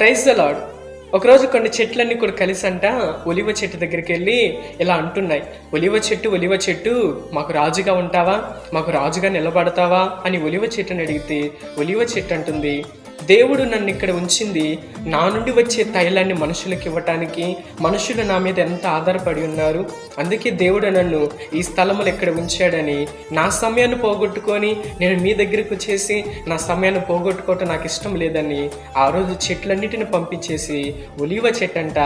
Praise the lord ఒకరోజు కొన్ని చెట్లన్నీ కూడా కలిసి అంట ఒలివ చెట్టు దగ్గరికి వెళ్ళి ఇలా అంటున్నాయి. ఒలివ చెట్టు ఒలివ చెట్టు మాకు రాజుగా ఉంటావా? మాకు రాజుగా నిలబడతావా? అని ఒలివ చెట్టుని అడిగితే ఒలివ చెట్టు అంటుంది దేవుడు నన్ను ఇక్కడ ఉంచింది. నా నుండి వచ్చే తైలాన్ని మనుషులకు ఇవ్వటానికి మనుషులు నా మీద ఎంత ఆధారపడి ఉన్నారు? అందుకే దేవుడు నన్ను ఈ స్థలములు ఇక్కడ ఉంచాడని నా సమయాన్ని పోగొట్టుకొని నేను మీ దగ్గరకు వచ్చేసి నా సమయాన్ని పోగొట్టుకోవటం నాకు ఇష్టం లేదని ఆ రోజు చెట్లన్నిటిని పంపించేసి ఒలివ చెట్టంట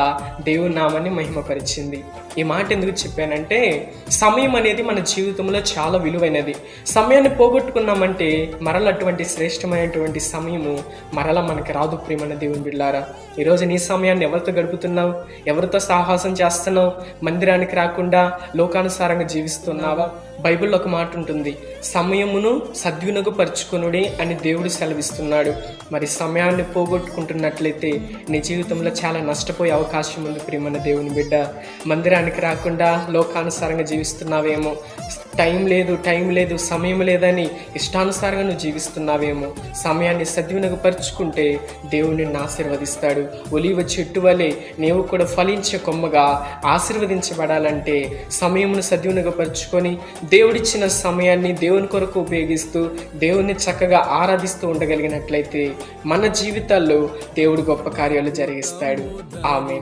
దేవుడి నామాన్ని మహిమపరిచింది. ఈ మాట ఎందుకు చెప్పానంటే సమయం అనేది మన జీవితంలో చాలా విలువైనది. సమయాన్ని పోగొట్టుకున్నామంటే మరల అటువంటి శ్రేష్టమైనటువంటి సమయము మరలా మనకి రాదు ప్రియమైన దేవుని బిడ్డారా ఈరోజు నీ సమయాన్ని ఎవరితో గడుపుతున్నావు? ఎవరితో సాహసం చేస్తున్నావు? మందిరానికి రాకుండా లోకానుసారంగా జీవిస్తున్నావా? బైబిల్లో ఒక మాట ఉంటుంది. సమయమును సద్వినియోగపరుచుకునుడి అని దేవుడు సెలవిస్తున్నాడు. మరి సమయాన్ని పోగొట్టుకుంటున్నట్లయితే నీ జీవితంలో చాలా నష్టపోయే అవకాశం ఉంది ప్రియమైన దేవుని బిడ్డ. మందిరానికి రాకుండా లోకానుసారంగా జీవిస్తున్నావేమో? టైం లేదు టైం లేదు సమయం లేదని ఇష్టానుసారంగా నువ్వు జీవిస్తున్నావేమో? సమయాన్ని సద్వినియోగపరుచుకుంటే దేవుడు నిన్ను ఆశీర్వదిస్తాడు. ఒలివ చెట్టు వలె నీవు కూడా ఫలించే కొమ్మగా ఆశీర్వదించబడాలంటే సమయమును సద్వినగపరుచుకొని దేవుడిచ్చిన సమయాన్ని దేవుని కొరకు ఉపయోగిస్తూ దేవుణ్ణి చక్కగా ఆరాధిస్తూ ఉండగలిగినట్లయితే మన జీవితాల్లో దేవుడు గొప్ప కార్యాలు జరిగిస్తాడు. ఆమె